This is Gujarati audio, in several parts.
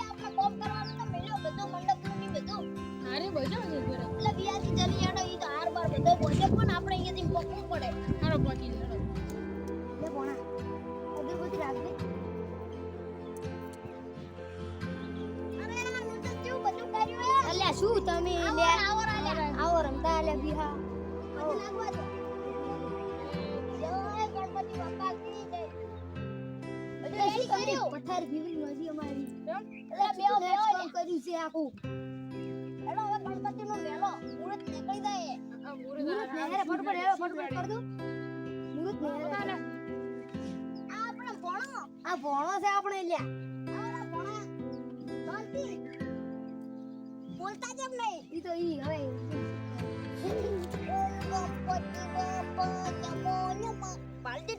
આપણે કોમ કરવાનું તો બધો મંડપનું બધું. હારે તો હાર બાર પણ આપણે અહીંયાથી પકવું પડે. હારો શું તમે આવર રમતા લે બિહા લાગવા કર્યું છે આખું હેડો હવે ગણપતિનો મેલો મુહૂર્ત નીકળી જાય. મુહૂર્ત નેહરે ફટફટ હેડો ફટફટ કર દો મુહૂર્ત નેહરે આ આપણો ભોણો. આ ભોણો છે આપણે લ્યા. આ ભોણા. શાંતિ બોલતા જેમ નહીં? ઈ તો ઈ હવે ગણપતિ બાપા નમો નમઃ બાલટી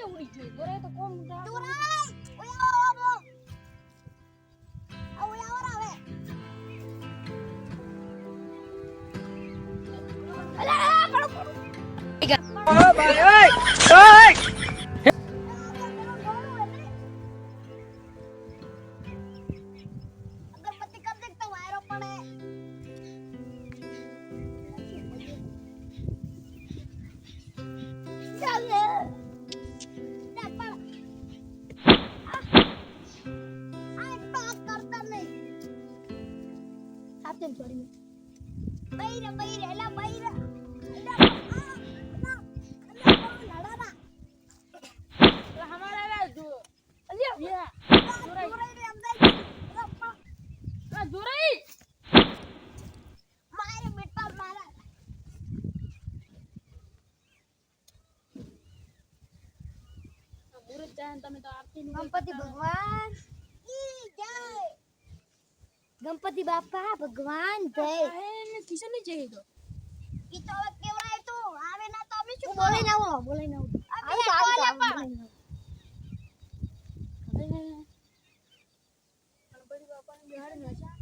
કે ઉડી ગઈ કરે તો કોમ ઉડા દુરાઈ ઓયા ઓબો આ ઓયા ઓર આવે અલા પણ કોણ ગણપતિ બાપા ભગવાન જય. એને કિશનની જઈ તો ઈ તો કેવાય તો. આવે ના તો અમે શું બોલે ના આવો બોલે ના આવો. ગણપતિ બાપા ને બિહાડી નાખ્યા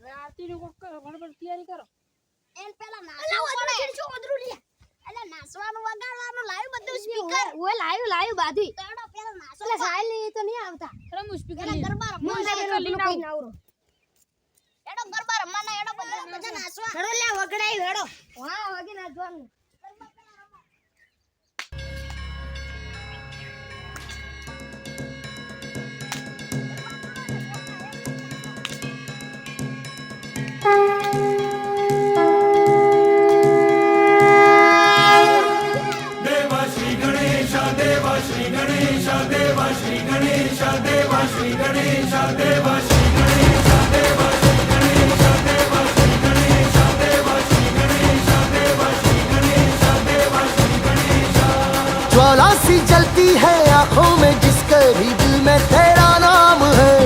હવે આરતી નું કોક ગણપતિ તૈયારી કરો. એન પેલા નાચવું પડે. શું અદરું લે એટલે નાચવાનું વગાડવાનું લાવ્યું બધું સ્પીકર ઓય લાવ્યું લાવ્યું બાધી. પેલા નાચો એટલે સાયલી તો નહીં આવતા. એટલે હું સ્પીકર ગરબા લઈને આવું. એડો ગરબા રમવાના એડો બધા બધા નાચવા. હેડો લે વગડાઈ હેડો. હા વગી નાચવાનું. ज्वाला सी जलती है आँखों में, जिसके भी दिल में तेरा नाम है।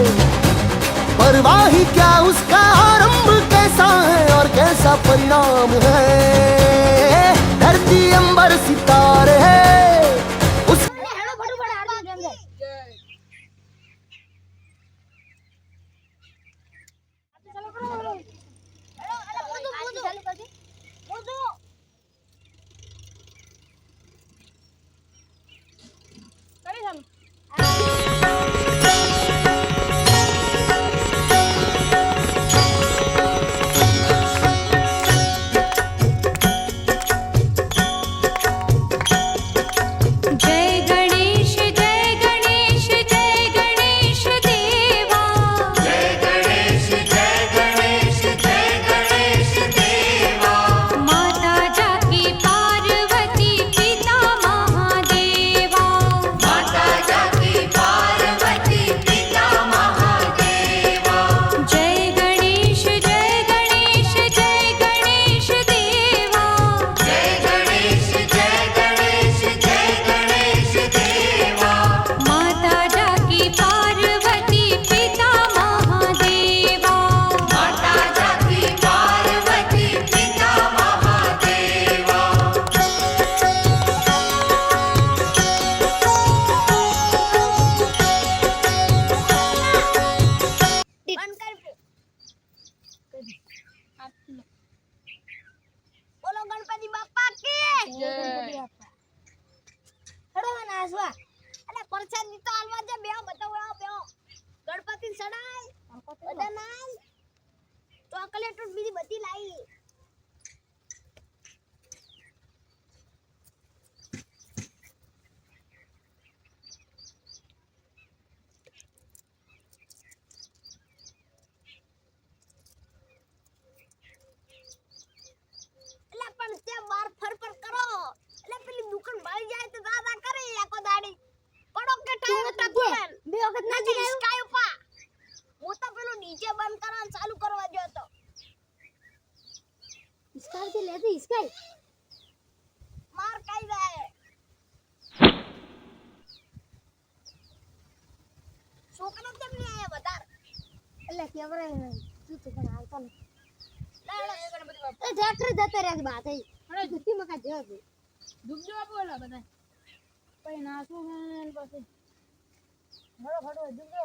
परवाही क्या उसका आरंभ कैसा है और कैसा परिणाम है? धरती अंबर सितारे સ્કાય. માર કાઈ જાય છોકરા કેમ નહીં આયા વધારે? એટલે કેવરે તું તો પણ આવતો ને એ ટ્રેક્ટર જતા રહ્યા છે થઈ અરે જુતી મકા જેવો છે. ડૂબજો આપો ઓલા બધા. પછી નાસું ને પછી. હળો હળો જુગો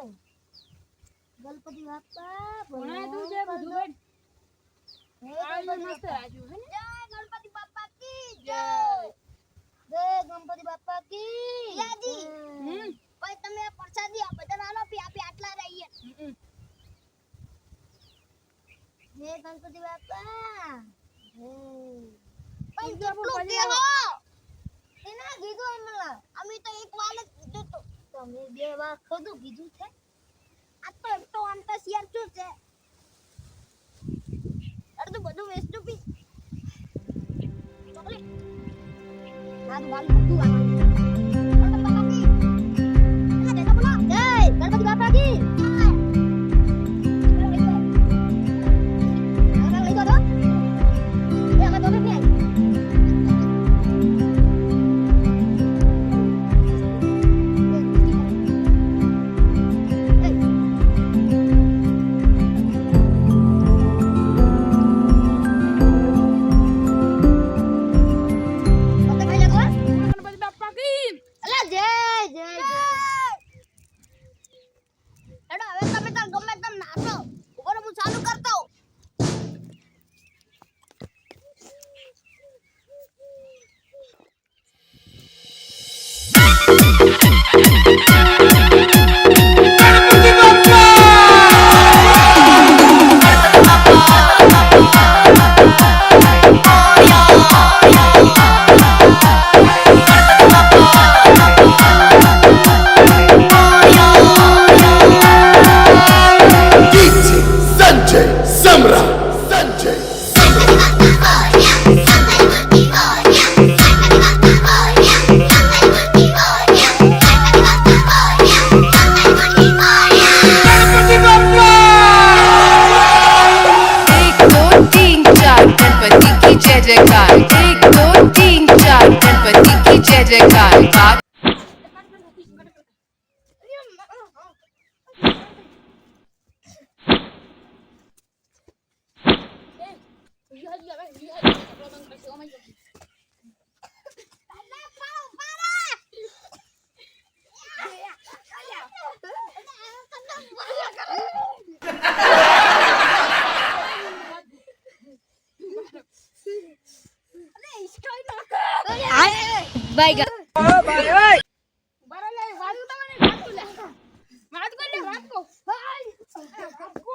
ગણપતિ બાપા ભણાય તું છે બધું મસ્ત રાજુ હે જય ગણપતિ બાપા કી જય. જય. ગણપતિ બાપા કી યાદી. હમ. તમે પ્રસાદી આ બધા નાનો પી આપી આટલા રહીએ. જય ગણપતિ બાપા. પણ કેટલું દેહો એના કીધું અમે તો એક વાર જ કીધું તો. તમે બે વાર ખોદું કીધું છે. આ તો એક તો આમ તો શિયાર શું છે? Tuhan.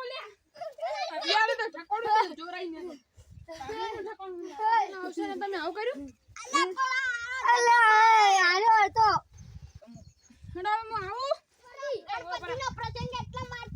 લે. અત્યારે તો ઠકોડું તો જોરાઈ ને તમે આવું કર્યું આયો તો હું આવું પ્રસંગ એટલા મારતા